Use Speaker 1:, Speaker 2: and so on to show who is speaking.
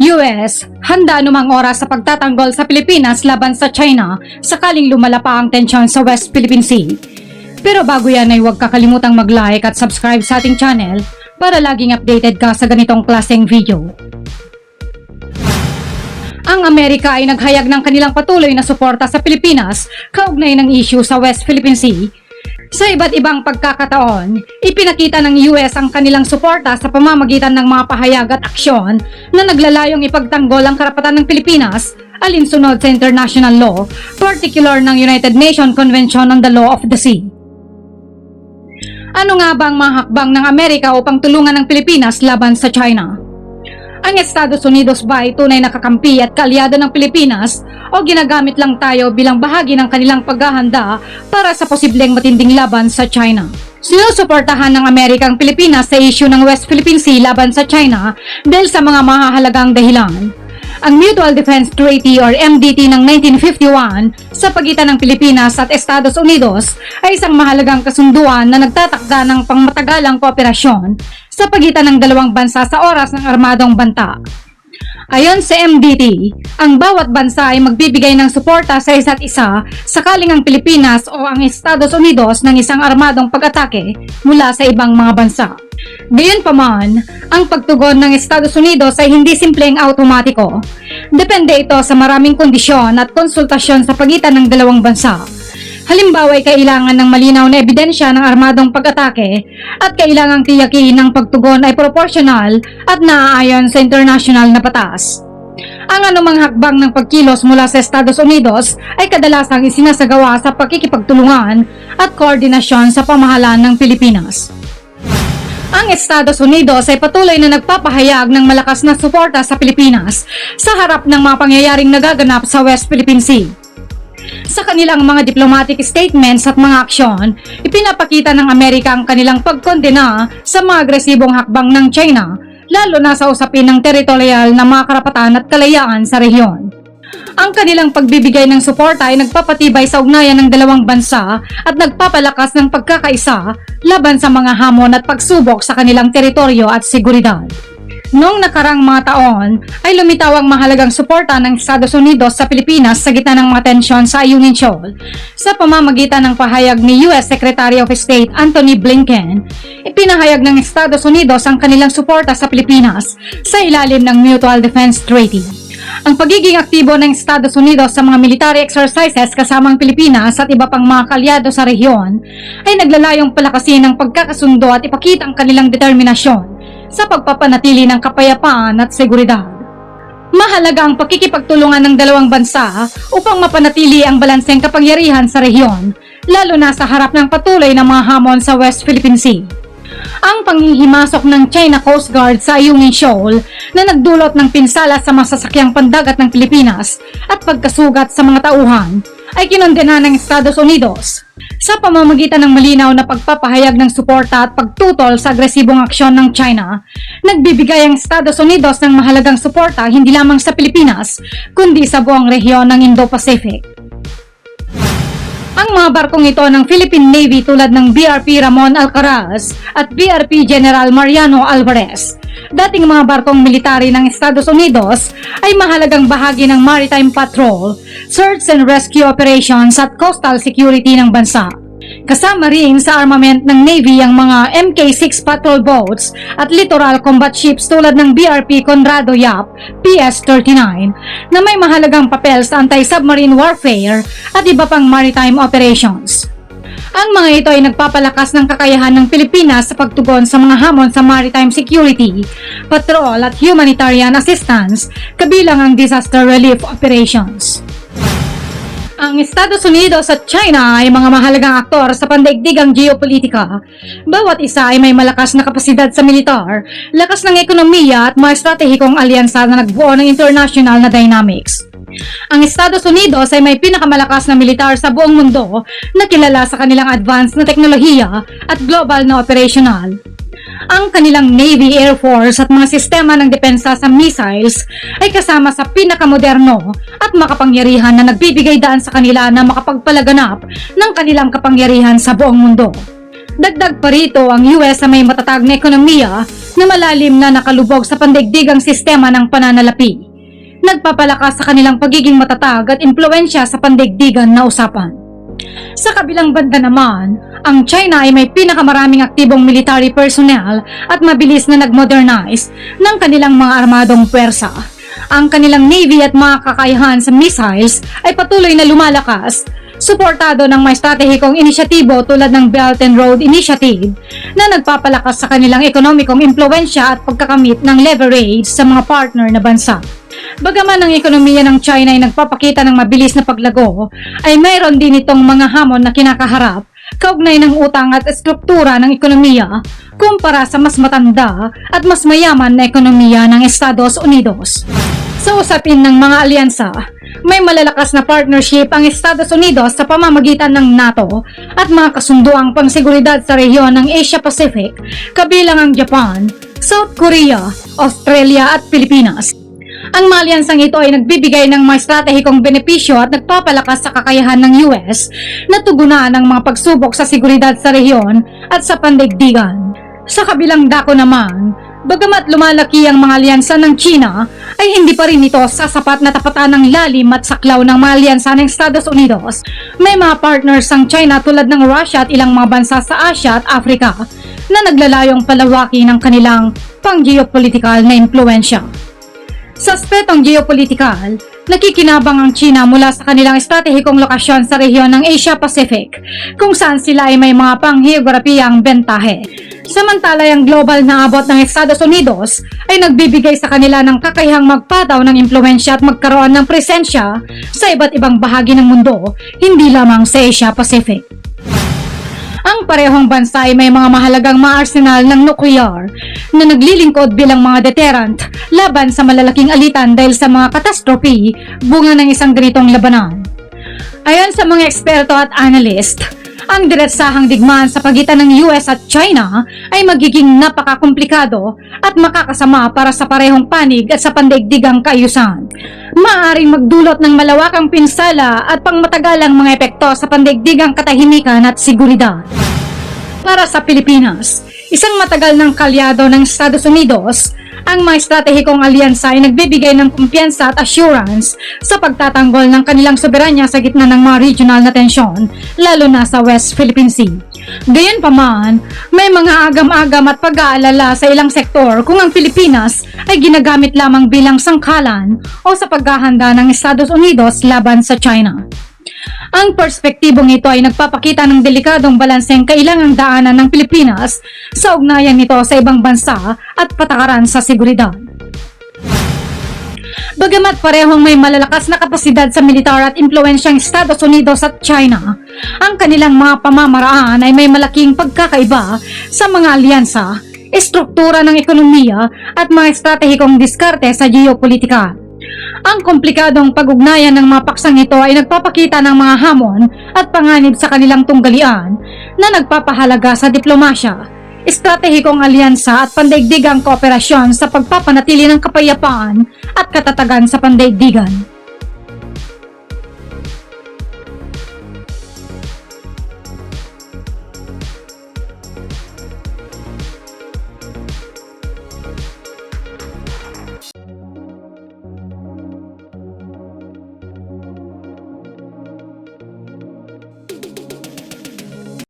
Speaker 1: US, handa anumang oras sa pagtatanggol sa Pilipinas laban sa China sakaling lumala pa ang tensyon sa West Philippine Sea. Pero bago yan ay huwag kakalimutang mag-like at subscribe sa ating channel para laging updated ka sa ganitong klaseng video. Ang Amerika ay naghayag ng kanilang patuloy na suporta sa Pilipinas kaugnay ng issue sa West Philippine Sea. Sa iba't ibang pagkakataon, ipinakita ng US ang kanilang suporta sa pamamagitan ng mga pahayag at aksyon na naglalayong ipagtanggol ang karapatan ng Pilipinas alinsunod sa international law, particular ng United Nations Convention on the Law of the Sea. Ano nga ba ang mga hakbang ng Amerika upang tulungan ang Pilipinas laban sa China? Ang Estados Unidos ba ay tunay na kakampi at kaalyado ng Pilipinas o ginagamit lang tayo bilang bahagi ng kanilang paghahanda para sa posibleng matinding laban sa China? Sinusuportahan ng Amerika ang Pilipinas sa issue ng West Philippine Sea laban sa China dahil sa mga mahahalagang dahilan. Ang Mutual Defense Treaty or MDT ng 1951 sa pagitan ng Pilipinas at Estados Unidos ay isang mahalagang kasunduan na nagtatakda ng pangmatagalang kooperasyon sa pagitan ng dalawang bansa sa oras ng armadong banta. Ayon sa MDT, ang bawat bansa ay magbibigay ng suporta sa isa't isa sakaling ang Pilipinas o ang Estados Unidos ng isang armadong pag-atake mula sa ibang mga bansa. Gayunpaman, ang pagtugon ng Estados Unidos ay hindi simpleng automatiko. Depende ito sa maraming kondisyon at konsultasyon sa pagitan ng dalawang bansa. Halimbawa ay kailangan ng malinaw na ebidensya ng armadong pag-atake at kailangang tiyakin ng pagtugon ay proportional at naaayon sa international na batas. Ang anumang hakbang ng pagkilos mula sa Estados Unidos ay kadalasang isinasagawa sa pakikipagtulungan at koordinasyon sa pamahalaan ng Pilipinas. Ang Estados Unidos ay patuloy na nagpapahayag ng malakas na suporta sa Pilipinas sa harap ng mga pangyayaring nagaganap sa West Philippine Sea. Sa kanilang mga diplomatic statements at mga aksyon, ipinapakita ng Amerika ang kanilang pagkondena sa mga agresibong hakbang ng China, lalo na sa usapin ng teritorial na mga karapatan at kalayaan sa rehiyon. Ang kanilang pagbibigay ng suporta ay nagpapatibay sa ugnayan ng dalawang bansa at nagpapalakas ng pagkakaisa laban sa mga hamon at pagsubok sa kanilang teritoryo at seguridad. Noong nakarang mga taon, ay lumitaw ang mahalagang suporta ng Estados Unidos sa Pilipinas sa gitna ng mga tensyon sa Ayungin Shoal. Sa pamamagitan ng pahayag ni US Secretary of State Anthony Blinken, ipinahayag ng Estados Unidos ang kanilang suporta sa Pilipinas sa ilalim ng Mutual Defense Treaty. Ang pagiging aktibo ng Estados Unidos sa mga military exercises kasama ang Pilipinas at iba pang mga kalyado sa rehiyon ay naglalayong palakasin ang pagkakasundo at ipakita ang kanilang determinasyon sa pagpapanatili ng kapayapaan at seguridad. Mahalaga ang pakikipagtulungan ng dalawang bansa upang mapanatili ang balanseng kapangyarihan sa rehiyon, lalo na sa harap ng patuloy na mga hamon sa West Philippine Sea. Ang panghihimasok ng China Coast Guard sa Ayungin Shoal na nagdulot ng pinsala sa masasakyang pandagat ng Pilipinas at pagkasugat sa mga tauhan ay kinondena ng Estados Unidos sa pamamagitan ng malinaw na pagpapahayag ng suporta at pagtutol sa agresibong aksyon ng China, nagbibigay ang Estados Unidos ng mahalagang suporta hindi lamang sa Pilipinas, kundi sa buong rehiyon ng Indo-Pacific. Ang mga barkong ito ng Philippine Navy tulad ng BRP Ramon Alcaraz at BRP General Mariano Alvarez, dating mga barkong military ng Estados Unidos ay mahalagang bahagi ng maritime patrol, search and rescue operations at coastal security ng bansa. Kasama rin sa armament ng Navy ang mga MK-6 patrol boats at littoral combat ships tulad ng BRP Conrado Yap PS-39 na may mahalagang papel sa anti-submarine warfare at iba pang maritime operations. Ang mga ito ay nagpapalakas ng kakayahan ng Pilipinas sa pagtugon sa mga hamon sa maritime security, patrol at humanitarian assistance, kabilang ang disaster relief operations. Ang Estados Unidos at China ay mga mahalagang aktor sa pandaigdigang geopolitika. Bawat isa ay may malakas na kapasidad sa militar, lakas ng ekonomiya at mga estratehikong alyansa na nagbuo ng international na dynamics. Ang Estados Unidos ay may pinakamalakas na militar sa buong mundo na kilala sa kanilang advanced na teknolohiya at global na operational. Ang kanilang Navy, Air Force at mga sistema ng depensa sa missiles ay kasama sa pinakamoderno at makapangyarihan na nagbibigay daan sa kanila na makapagpalaganap ng kanilang kapangyarihan sa buong mundo. Dagdag pa rito ang US na may matatag na ekonomiya na malalim na nakalubog sa pandaigdigang sistema ng pananalapi. Nagpapalakas sa kanilang pagiging matatag at impluensya sa pandaigdigan na usapan. Sa kabilang banda naman, ang China ay may pinakamaraming aktibong military personnel at mabilis na nag-modernize ng kanilang mga armadong puwersa. Ang kanilang navy at mga kakayahan sa missiles ay patuloy na lumalakas, suportado ng may stratehikong inisyatibo tulad ng Belt and Road Initiative na nagpapalakas sa kanilang ekonomikong impluensya at pagkakamit ng leverage sa mga partner na bansa. Bagaman ang ekonomiya ng China ay nagpapakita ng mabilis na paglago, ay mayroon din itong mga hamon na kinakaharap kaugnay ng utang at estruktura ng ekonomiya kumpara sa mas matanda at mas mayaman na ekonomiya ng Estados Unidos. Sa usapin ng mga alyansa, may malalakas na partnership ang Estados Unidos sa pamamagitan ng NATO at mga kasunduang pangseguridad sa rehiyon ng Asia-Pacific, kabilang ang Japan, South Korea, Australia at Pilipinas. Ang mga alyansang ito ay nagbibigay ng mga estratehikong benepisyo at nagpapalakas sa kakayahan ng US na tugunan ang mga pagsubok sa seguridad sa rehiyon at sa pandaigdigan. Sa kabilang dako naman, bagamat lumalaki ang mga alyansa ng China, ay hindi pa rin ito sasapat na tapatan ng lalim at saklaw ng mga alyansa ng Estados Unidos. May mga partners ang China tulad ng Russia at ilang mga bansa sa Asia at Africa na naglalayong palawaki ng kanilang pang-geopolitical na impluensya. Sa aspetong geopolitikal, nakikinabang ang China mula sa kanilang estratehikong lokasyon sa rehiyon ng Asia-Pacific, kung saan sila ay may mga pangheograpiyang bentahe. Samantala ang global na abot ng Estados Unidos ay nagbibigay sa kanila ng kakayahang magpataw ng impluensya at magkaroon ng presensya sa iba't ibang bahagi ng mundo, hindi lamang sa Asia-Pacific. Ang parehong bansa ay may mga mahalagang mga arsenal ng nuclear na naglilingkod bilang mga deterrent laban sa malalaking alitan dahil sa mga katastrofe bunga ng isang ganitong labanan. Ayon sa mga eksperto at analyst, ang diretsahang digmaan sa pagitan ng US at China ay magiging napakakomplikado at makakasama para sa parehong panig at sa pandaigdigang kaayusan. Maaring magdulot ng malawakang pinsala at pangmatagalang mga epekto sa pandaigdigang katahimikan at seguridad. Para sa Pilipinas, isang matagal ng kalyado ng Estados Unidos, ang mga estratehikong alyansa ay nagbibigay ng kumpiyansa at assurance sa pagtatanggol ng kanilang soberanya sa gitna ng mga regional na tensyon, lalo na sa West Philippine Sea. Gayunpaman, may mga agam-agam at pag-aalala sa ilang sektor kung ang Pilipinas ay ginagamit lamang bilang sangkalan o sa paghahanda ng Estados Unidos laban sa China. Ang perspektibong ito ay nagpapakita ng delikadong balanseng kailangang daanan ng Pilipinas sa ugnayan nito sa ibang bansa at patakaran sa seguridad. Bagamat parehong may malalakas na kapasidad sa militar at impluensyang Estados Unidos at China, ang kanilang mga pamamaraan ay may malaking pagkakaiba sa mga alyansa, estruktura ng ekonomiya at mga estratehikong diskarte sa geopolitika. Ang komplikadong pag-ugnayan ng mga paksang ito ay nagpapakita ng mga hamon at panganib sa kanilang tunggalian na nagpapahalaga sa diplomasya, estratehikong alyansa at pandaigdigang kooperasyon sa pagpapanatili ng kapayapaan at katatagan sa pandaigdigan.